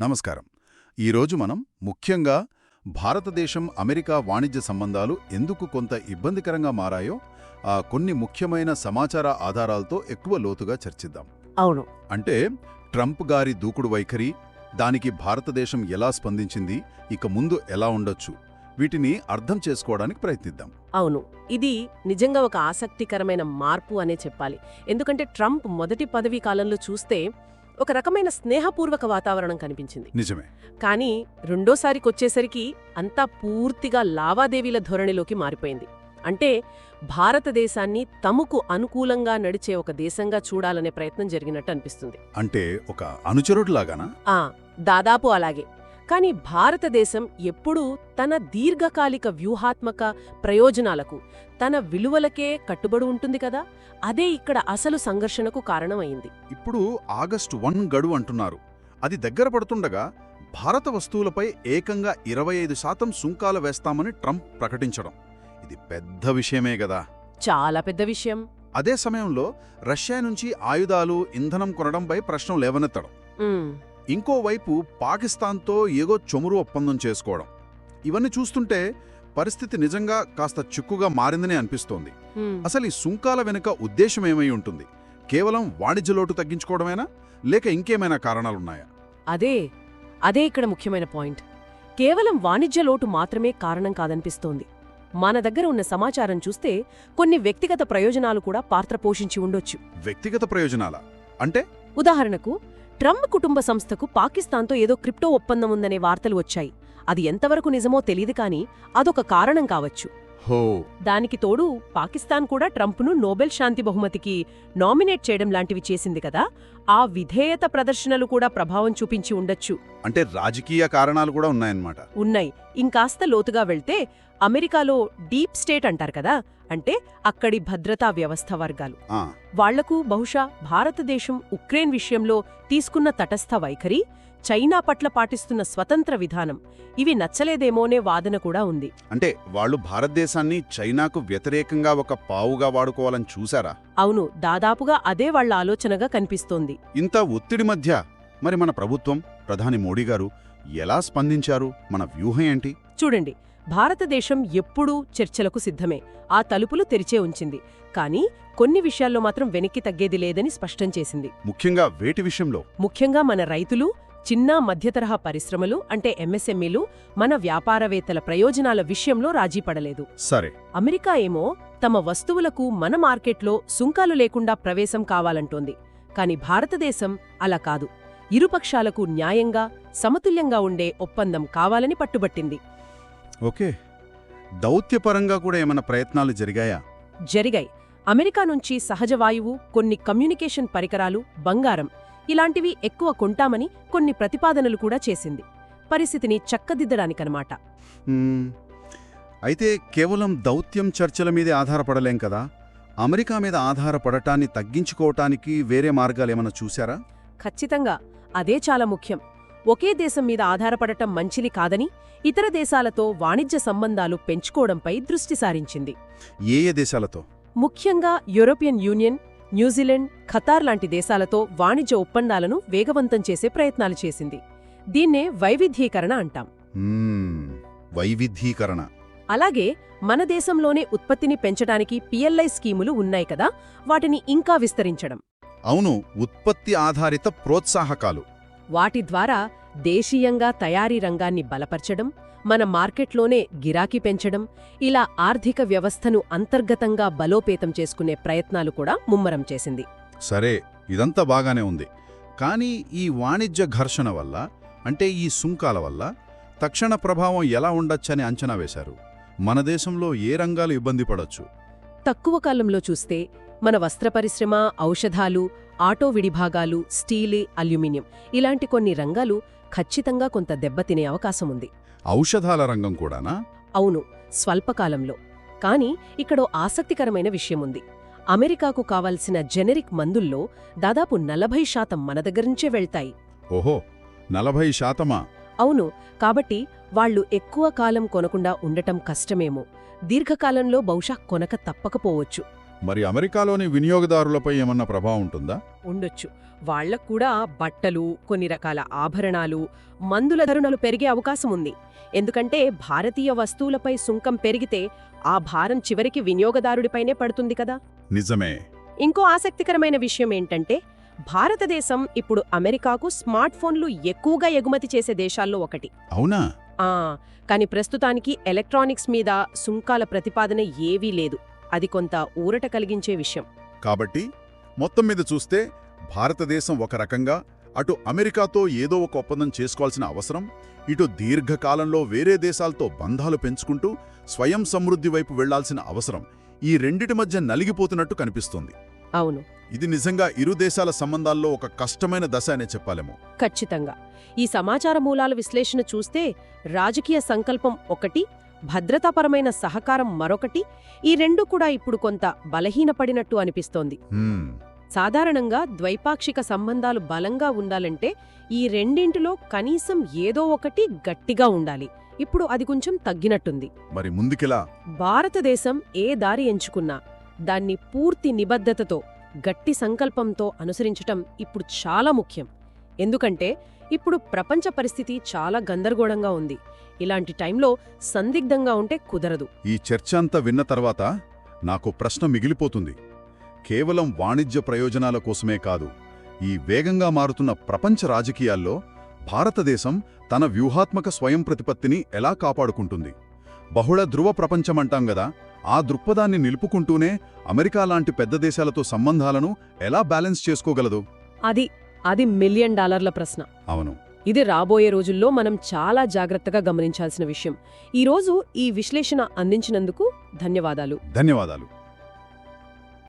నమస్కారం. ఈరోజు మనం ముఖ్యంగా భారతదేశం అమెరికా వాణిజ్య సంబంధాలు ఎందుకు కొంత ఇబ్బందికరంగా మారాయో ఆ కొన్ని ముఖ్యమైన సమాచార ఆధారాలతో ఎక్కువ లోతుగా చర్చిద్దాం. అవును. అంటే ట్రంప్ గారి దూకుడు వైఖరి దానికి భారతదేశం ఎలా స్పందించింది ఇక ముందు ఎలా ఉండొచ్చు వీటిని అర్థం చేసుకోవడానికి ప్రయత్నిద్దాం. అవును. ఇది నిజంగా ఒక ఆసక్తికరమైన మార్పు అనే చెప్పాలి. ఎందుకంటే ట్రంప్ మొదటి పదవీ కాలంలో చూస్తే ఒక రకమైన స్నేహపూర్వక వాతావరణం కనిపించింది. నిజమే. కానీ రెండోసారికొచ్చేసరికి అంతా పూర్తిగా లావాదేవీల ధోరణిలోకి మారిపోయింది. అంటే భారతదేశాన్ని తమకు అనుకూలంగా నడిచే ఒక దేశంగా చూడాలనే ప్రయత్నం జరిగినట్టు అనిపిస్తుంది. అంటే ఒక అనుచరుడులాగానా? దాదాపు అలాగే. కానీ భారతదేశం ఎప్పుడూ తన దీర్ఘకాలిక వ్యూహాత్మక ప్రయోజనాలకు తన విలువలకే కట్టుబడి ఉంటుంది కదా? అదే ఇక్కడ అసలు సంఘర్షణకు కారణమైంది. ఇప్పుడు ఆగస్టు వన్ గడువు అంటున్నారు. అది దగ్గర పడుతుండగా భారత వస్తువులపై ఏకంగా ఇరవై ఐదు శాతం సుంకాలు వేస్తామని ట్రంప్ ప్రకటించడం. ఇది పెద్ద విషయమే గదా! చాలా పెద్ద విషయం. అదే సమయంలో రష్యా నుంచి ఆయుధాలు ఇంధనం కొనడంపై ప్రశ్నలు లేవనెత్తడం. ఇంకోవైపు పాకిస్తాన్తో ఏగో చమురు ఒప్పందం చేసుకోవడం. ఇవన్నీ చూస్తుంటే పరిస్థితి నిజంగా కాస్త చిక్కుగా మారిందని అనిపిస్తోంది. అసలు ఈ సుంకాల వెనుక ఉద్దేశం ఏమై ఉంటుంది? కేవలం వాణిజ్య లోటు తగ్గించుకోవడమేనా? లేక ఇంకేమైనా కారణాలున్నాయా? అదే అదే ఇక్కడ ముఖ్యమైన పాయింట్. కేవలం వాణిజ్య లోటు మాత్రమే కారణం కాదనిపిస్తోంది. మన దగ్గర ఉన్న సమాచారం చూస్తే కొన్ని వ్యక్తిగత ప్రయోజనాలు కూడా పాత్ర పోషించి ఉండొచ్చు. వ్యక్తిగత ప్రయోజనాలా? అంటే? ఉదాహరణకు ట్రంప్ కుటుంబ సంస్థకు పాకిస్తాన్తో ఏదో క్రిప్టో ఒప్పందం ఉందనే వార్తలు వచ్చాయి. అది ఎంతవరకు నిజమో తెలియదు కానీ అదొక కారణం కావచ్చు. దానికి తోడు పాకిస్తాన్ కూడా ట్రంప్ను నోబెల్ శాంతి బహుమతికి నామినేట్ చేయడం లాంటివి చేసింది కదా ఆ విధేయత ప్రదర్శనలు కూడా ప్రభావం చూపించి ఉండొచ్చు. అంటే రాజకీయ కారణాలు కూడా ఉన్నాయన్నమాట. ఉన్నాయి. ఇంకాస్త లోతుగా వెళ్తే అమెరికాలో డీప్ స్టేట్ అంటారు కదా అంటే అక్కడి భద్రతా వ్యవస్థ వర్గాలు. వాళ్ళకు బహుశా భారతదేశం ఉక్రెయిన్ విషయంలో తీసుకున్న తటస్థ వైఖరి చైనా పట్ల పాటిస్తున్న స్వతంత్ర విధానం ఇవి నచ్చలేదేమోనే వాదన కూడా ఉంది. అంటే వాళ్ళు భారతదేశాన్ని చైనాకు వ్యతిరేకంగా ఒక పావుగా వాడుకోవాలని చూశారా? అవును దాదాపుగా అదే వాళ్ళ ఆలోచనగా కనిపిస్తోంది. ఇంత ఒత్తిడి మధ్య మరి మన ప్రభుత్వం ప్రధాని మోడీ గారు ఎలా స్పందించారు? మన వ్యూహం ఏంటి? చూడండి భారతదేశం ఎప్పుడూ చర్చలకు సిద్ధమే. ఆ తలుపులు తెరిచే ఉంచింది. కానీ కొన్ని విషయాల్లో మాత్రం వెనక్కి తగ్గేది లేదని స్పష్టం చేసింది. ముఖ్యంగా వేటి విషయంలో? ముఖ్యంగా మన రైతులు చిన్న మధ్యతరహా పరిశ్రమలు అంటే ఎంఎస్ఎంఈలు మన వ్యాపారవేత్తల ప్రయోజనాల విషయంలో రాజీపడలేదు సరే. అమెరికా ఏమో తమ వస్తువులకు మన మార్కెట్లో సుంకాలు లేకుండా ప్రవేశం కావాలంటోంది. కాని భారతదేశం అలా కాదు. ఇరుపక్షాలకు న్యాయంగా సమతుల్యంగా ఉండే ఒప్పందం కావాలని పట్టుబట్టింది. ఓకే. దౌత్యపరంగా కూడా ఏమైనా ప్రయత్నాలు జరిగాయా? జరిగాయి. అమెరికా నుంచి సహజ వాయువు కొన్ని కమ్యూనికేషన్ పరికరాలు బంగారం ఇలాంటివి ఎక్కువ కొంటామని కొన్ని ప్రతిపాదనలు కూడా చేసింది. పరిస్థితిని చక్కదిద్దడానికనమాట. అయితే కేవలం దౌత్యం చర్చల మీదే ఆధారపడలేం కదా? అమెరికా మీద ఆధారపడటాన్ని తగ్గించుకోవటానికి వేరే మార్గాలేమైనా చూశారా? ఖచ్చితంగా. అదే చాలా ముఖ్యం. ఒకే దేశం మీద ఆధారపడటం మంచిది కాదని ఇతర దేశాలతో వాణిజ్య సంబంధాలు పెంచుకోవడంపై దృష్టి సారించింది. ఏ ఏ దేశాలతో? ముఖ్యంగా యూరోపియన్ యూనియన్ న్యూజిలాండ్ ఖతార్ లాంటి దేశాలతో వాణిజ్య ఒప్పందాలను వేగవంతం చేసే ప్రయత్నాలు చేసింది. దీన్నే వైవిధ్యీకరణ అంటాం. వైవిధ్యీకరణ. అలాగే మన దేశంలోనే ఉత్పత్తిని పెంచడానికి పిఎల్ఐ స్కీములు ఉన్నాయి కదా వాటిని ఇంకా విస్తరించడం. అవును ఉత్పత్తి ఆధారిత ప్రోత్సాహకాలు. వాటి ద్వారా దేశీయంగా తయారీ రంగాన్ని బలపర్చడం మన మార్కెట్లోనే గిరాకీ పెంచడం ఇలా ఆర్థిక వ్యవస్థను అంతర్గతంగా బలోపేతం చేసుకునే ప్రయత్నాలు కూడా ముమ్మరం చేసింది. సరే ఇదంతా బాగానే ఉంది. కానీ ఈ వాణిజ్య ఘర్షణ వల్ల అంటే ఈ సుంకాల వల్ల తక్షణ ప్రభావం ఎలా ఉండొచ్చని అంచనా వేశారు? మన దేశంలో ఏ రంగాలు ఇబ్బంది పడొచ్చు? తక్కువ కాలంలో చూస్తే మన వస్త్ర పరిశ్రమ ఔషధాలు ఆటో విడిభాగాలు స్టీలు అల్యూమినియం ఇలాంటి కొన్ని రంగాలు ఖచ్చితంగా కొంత దెబ్బతినే అవకాశం ఉంది. ఔషధాల రంగం కూడానా? అవును స్వల్పకాలంలో. కానీ ఇక్కడో ఆసక్తికరమైన విషయముంది అమెరికాకు కావాల్సిన జెనరిక్ మందుల్లో దాదాపు నలభై శాతం మన దగ్గరించే వెళ్తాయి. ఓహో నలభై శాతమా? అవును కాబట్టి వాళ్ళు ఎక్కువ కాలం కొనకుండా ఉండటం కష్టమేమో. దీర్ఘకాలంలో బహుశా కొనక తప్పకపోవచ్చు. మరి అమెరికాలోని వినియోగదారులపై ఏమన్నా ప్రభావం ఉంటుందా? ఉండొచ్చు. వాళ్ళకు కూడా బట్టలు కొన్ని రకాల ఆభరణాలు మందుల ధరలు పెరిగే అవకాశం ఉంది. ఎందుకంటే భారతీయ వస్తువులపై సుంకం పెరిగితే ఆ భారం చివరికి వినియోగదారుడిపైనే పడుతుంది కదా. నిజమే. ఇంకో ఆసక్తికరమైన విషయం ఏంటంటే భారతదేశం ఇప్పుడు అమెరికాకు స్మార్ట్ ఫోన్లు ఎక్కువగా ఎగుమతి చేసే దేశాల్లో ఒకటి. అవునా? కాని ప్రస్తుతానికి ఎలక్ట్రానిక్స్ మీద సుంకాల ప్రతిపాదన ఏవీ లేదు. అది కొంత ఊరట కలిగించే విషయం. కాబట్టి మొత్తం మీద చూస్తే భారతదేశం ఒక రకంగా అటు అమెరికాతో ఏదో ఒక ఒప్పందం చేసుకోవాల్సిన అవసరం ఇటు దీర్ఘకాలంలో వేరే దేశాలతో బంధాలు పెంచుకుంటూ స్వయం సమృద్ధి వైపు వెళ్ళాల్సిన అవసరం ఈ రెండిటి మధ్య నలిగిపోతున్నట్టు కనిపిస్తోంది. అవును. ఇది నిజంగా ఇరు దేశాల సంబంధాల్లో ఒక కష్టమైన దశ అనే చెప్పాలేమో. ఖచ్చితంగా. ఈ సమాచార మూలాల విశ్లేషణ చూస్తే రాజకీయ సంకల్పం ఒకటి భద్రతాపరమైన సహకారం మరొకటి ఈ రెండు కూడా ఇప్పుడు కొంత బలహీనపడినట్టు అనిపిస్తోంది. సాధారణంగా ద్వైపాక్షిక సంబంధాలు బలంగా ఉండాలంటే ఈ రెండింటిలో కనీసం ఏదో ఒకటి గట్టిగా ఉండాలి. ఇప్పుడు అది కొంచెం తగ్గినట్టుంది. మరి ముందుకెలా? భారతదేశం ఏ దారి ఎంచుకున్నా దాన్ని పూర్తి నిబద్ధతతో గట్టి సంకల్పంతో అనుసరించటం ఇప్పుడు చాలా ముఖ్యం. ఎందుకంటే ఇప్పుడు ప్రపంచ పరిస్థితి చాలా గందరగోళంగా ఉంది. ఇలాంటి టైంలో సందిగ్ధంగా ఉంటే కుదరదు. ఈ చర్చ అంతా విన్న తర్వాత నాకు ప్రశ్న మిగిలిపోతుంది. కేవలం వాణిజ్య ప్రయోజనాల కోసమే కాదు ఈ వేగంగా మారుతున్న ప్రపంచ రాజకీయాల్లో భారతదేశం తన వ్యూహాత్మక స్వయం ప్రతిపత్తిని ఎలా కాపాడుకుంటుంది? బహుళ ధృవ ప్రపంచమంటాం గదా ఆ దృక్పథాన్ని నిలుపుకుంటూనే అమెరికా లాంటి పెద్ద దేశాలతో సంబంధాలను ఎలా బ్యాలెన్స్ చేసుకోగలదు? అది అది మిలియన్ డాలర్ల ప్రశ్న. అవును. ఇది రాబోయే రోజుల్లో మనం చాలా జాగ్రత్తగా గమనించాల్సిన విషయం. ఈరోజు ఈ విశ్లేషణ అందించినందుకు ధన్యవాదాలు. ధన్యవాదాలు.